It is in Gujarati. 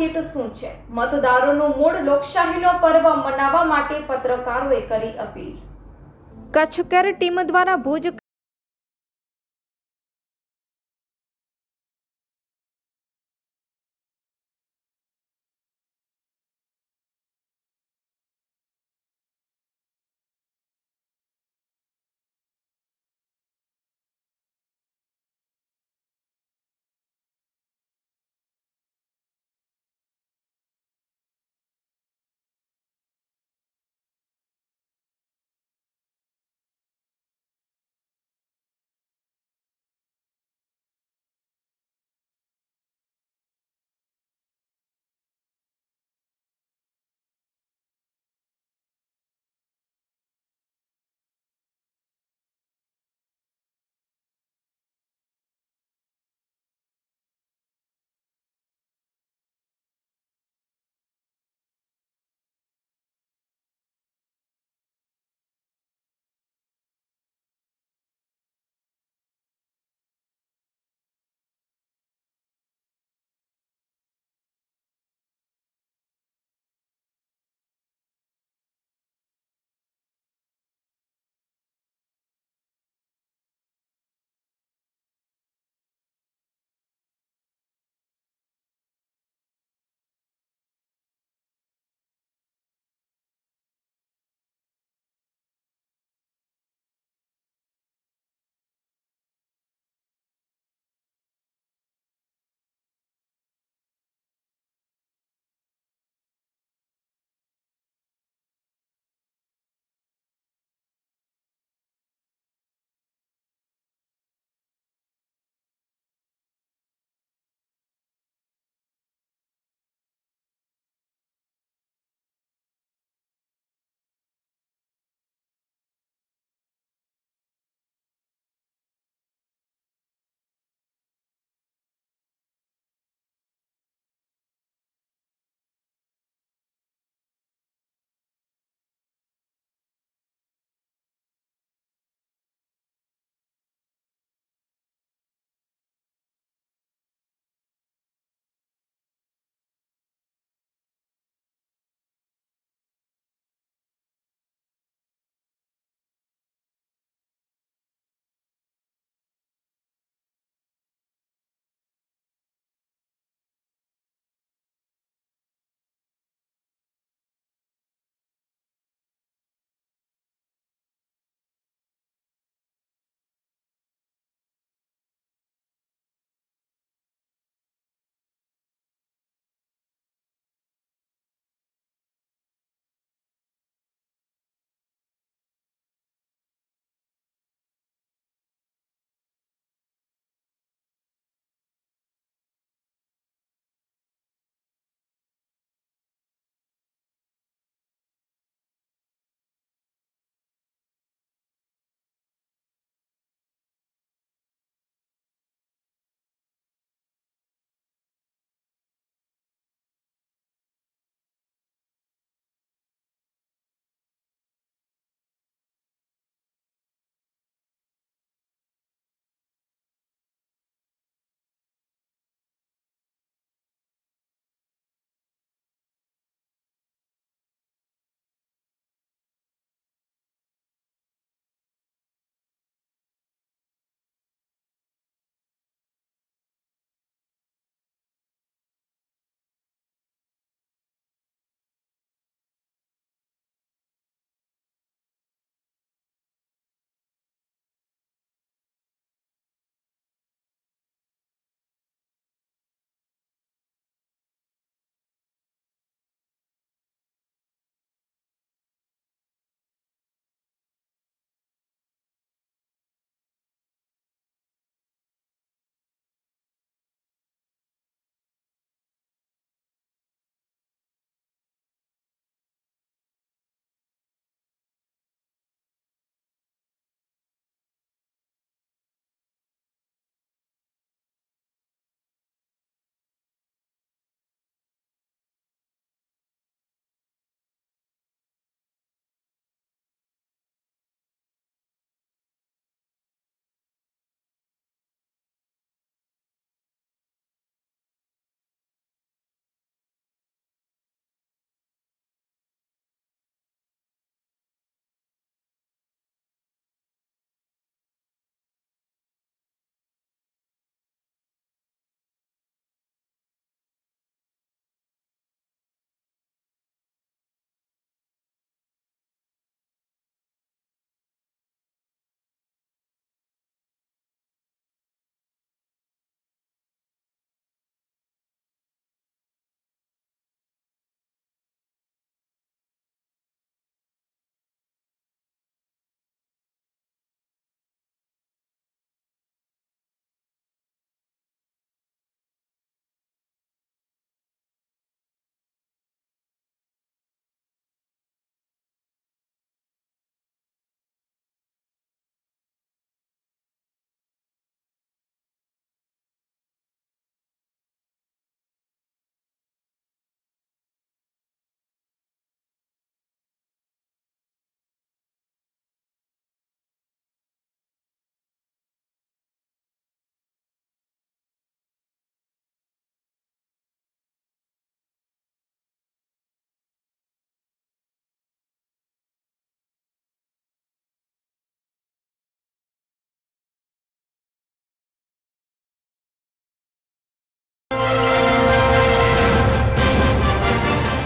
સીટ શું છે? મતદારોનું મૂળ લોકશાહીનો પર્વ મનાવવા માટે પત્રકારોએ કરી અપીલ. કચ્છ કેર ટીમ દ્વારા ભુજ